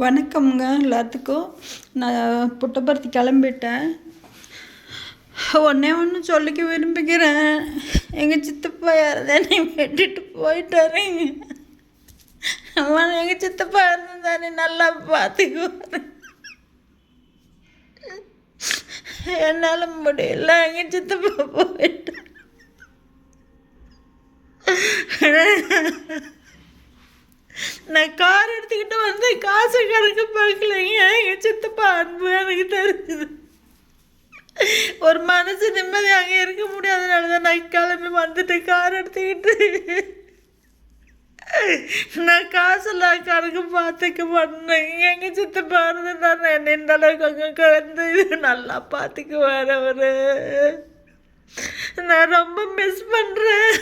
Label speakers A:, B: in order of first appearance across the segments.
A: வணக்கம்ங்க எல்லாத்துக்கும். நான் புட்டபர்த்தி கிளம்பிட்டேன். ஒன்றே ஒன்று சொல்லிக்க விரும்புகிறேன். எங்கள் சித்தப்பா யாரதே என்னை வெட்டிட்டு போயிட்டாருங்க அம்மா எங்கள் சித்தப்பா இருந்தானே நல்லா பார்த்துக்குவாரு என்னால் முடியல எங்கள் சித்தப்பா போயிட்டார் நான் கார் வந்து காசு கணக்கு பார்க்கலைங்க. எங்கள் சித்தப்பா அன்பு எனக்கு தெரிஞ்சது ஒரு மனசு நிம்மதி அங்கே இருக்க முடியாதனால தான் நான் கிளம்பி வந்துட்டு கார் எடுத்துக்கிட்டு நான் காசெல்லாம் கணக்கு பார்த்துக்க பண்ணேன் எங்கள் சித்தப்பா இருந்து நான் என்ன இந்த அளவுக்கு அங்கே கலந்து நல்லா பார்த்துக்குவார் அவர். நான் ரொம்ப மிஸ் பண்ணுறேன்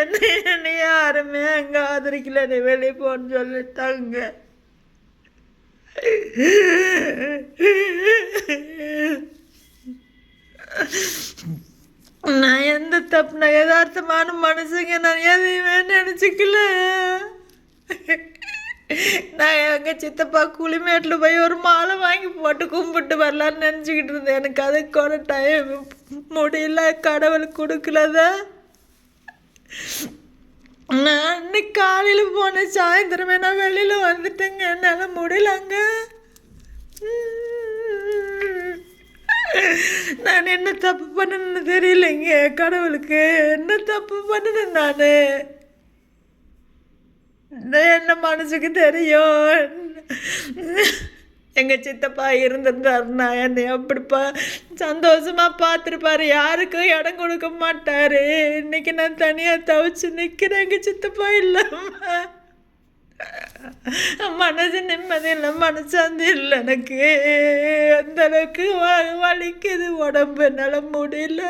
A: என்ன என்ன யாருமே அங்கே ஆதரிக்கல. நீ வெளியே போன்னு சொல்லிட்டாங்க. நான் எந்த தப்பு நான் யதார்த்தமான மனசுங்க நான் எதையுமே நினச்சிக்கல. நான் எங்கள் சித்தப்பா குளிமேட்டில் போய் ஒரு மாலை வாங்கி போட்டு கும்பிட்டு வரலான்னு நினச்சிக்கிட்டு இருந்தேன். எனக்கு அதுக்கு கூட டைம் முடியல கடவுள் கொடுக்கலதான். நான் இன்னைக்கு காலையில் போனேன் சாயந்தரமே நான் வெளியில் வந்துட்டேங்க. என்னால் முடியலங்க. நான் என்ன தப்பு பண்ணணும்னு தெரியலைங்க கடவுளுக்கு. என்ன தப்பு பண்ணினேன் நான் என்ன மனசுக்கு தெரியும்? எங்கள் சித்தப்பா இருந்திருந்தாருன்னா என்னை அப்படிப்பா சந்தோஷமாக பார்த்துருப்பாரு. யாருக்கும் இடம் கொடுக்க மாட்டார். இன்றைக்கி நான் தனியாக தவிச்சு நிற்கிறேன் எங்கள் சித்தப்பா இல்லாமல் மனசு நிம்மதி இல்லை மனசாந்தி இல்லை எனக்கு. அந்த அளவுக்கு வலிக்குது உடம்பு. என்னால் முடியல.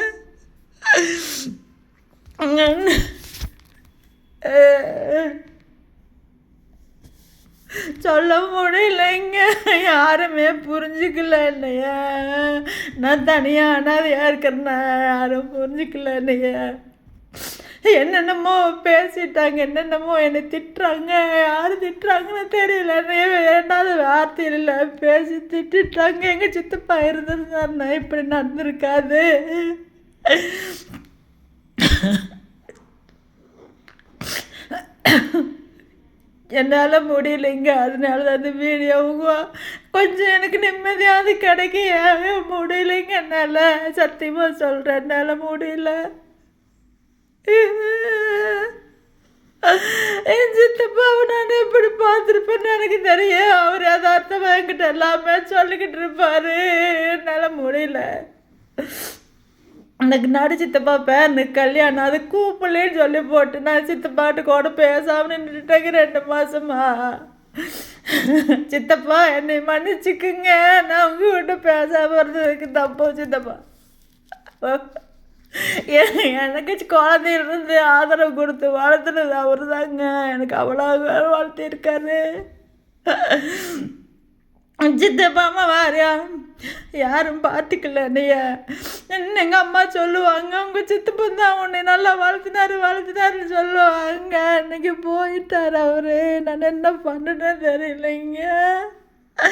A: சொல்ல முடியலைங்க. யாருமே புரிஞ்சுக்கல என்னைய. நான் தனியாக அனாதையாக இருக்கிறேன்னா யாரும் புரிஞ்சுக்கல என்னைய. என்னென்னமோ பேசிட்டாங்க. என்னென்னமோ என்னை திட்டுறாங்க. யார் திட்டுறாங்கன்னு தெரியல. என்னைய வேண்டாத வார்த்தையில் பேசி திட்டாங்க எங்கள் சித்தப்பா இருந்திருந்தாருன்னா இப்படி நடந்திருக்காது. என்னால் முடியலைங்க. அதனால தான் அந்த வீடியோவும் கொஞ்சம் எனக்கு நிம்மதியாவது கிடைக்க முடியலைங்க என்னால்? சத்தியமாக சொல்கிறேன் என்னால் முடியல. என் சித்தப்பாவை நான் எப்படி பார்த்துருப்பேன்னு எனக்கு தெரியும். அவர் யதார்த்தமாக என்கிட்ட எல்லாமே சொல்லிக்கிட்டு இருப்பார். என்னால் முடியல. எனக்கு நடு சித்தப்பா பேர் கல்யாணம் அது கூப்பிடலேன்னு சொல்லி போட்டு நான் சித்தப்பாட்டு கூட பேசாமல் நின்றுட்டேங்க ரெண்டு மாதமா சித்தப்பா என்னை மன்னிச்சுக்குங்க. நான் உங்க கிட்ட பேசாமல் இருந்ததுக்கு தப்போ சித்தப்பா. எனக்கு குழந்தை இருந்து ஆதரவு கொடுத்து வளர்த்துனது அவர் தாங்க எனக்கு அவ்வளோ வளர்த்திருக்காரு அம்மா வாரியா. யாரும் பார்த்துக்கல என்னைய எங்கள் அம்மா சொல்லுவாங்க? உங்கள் சித்தப்பன் தான் உன்னை நல்லா வளர்த்துனாரு வளர்த்துனாருன்னு சொல்லுவாங்க. இன்னைக்கு போயிட்டார் அவரு. நான் என்ன பண்ணுறேன்னு தெரியலைங்க.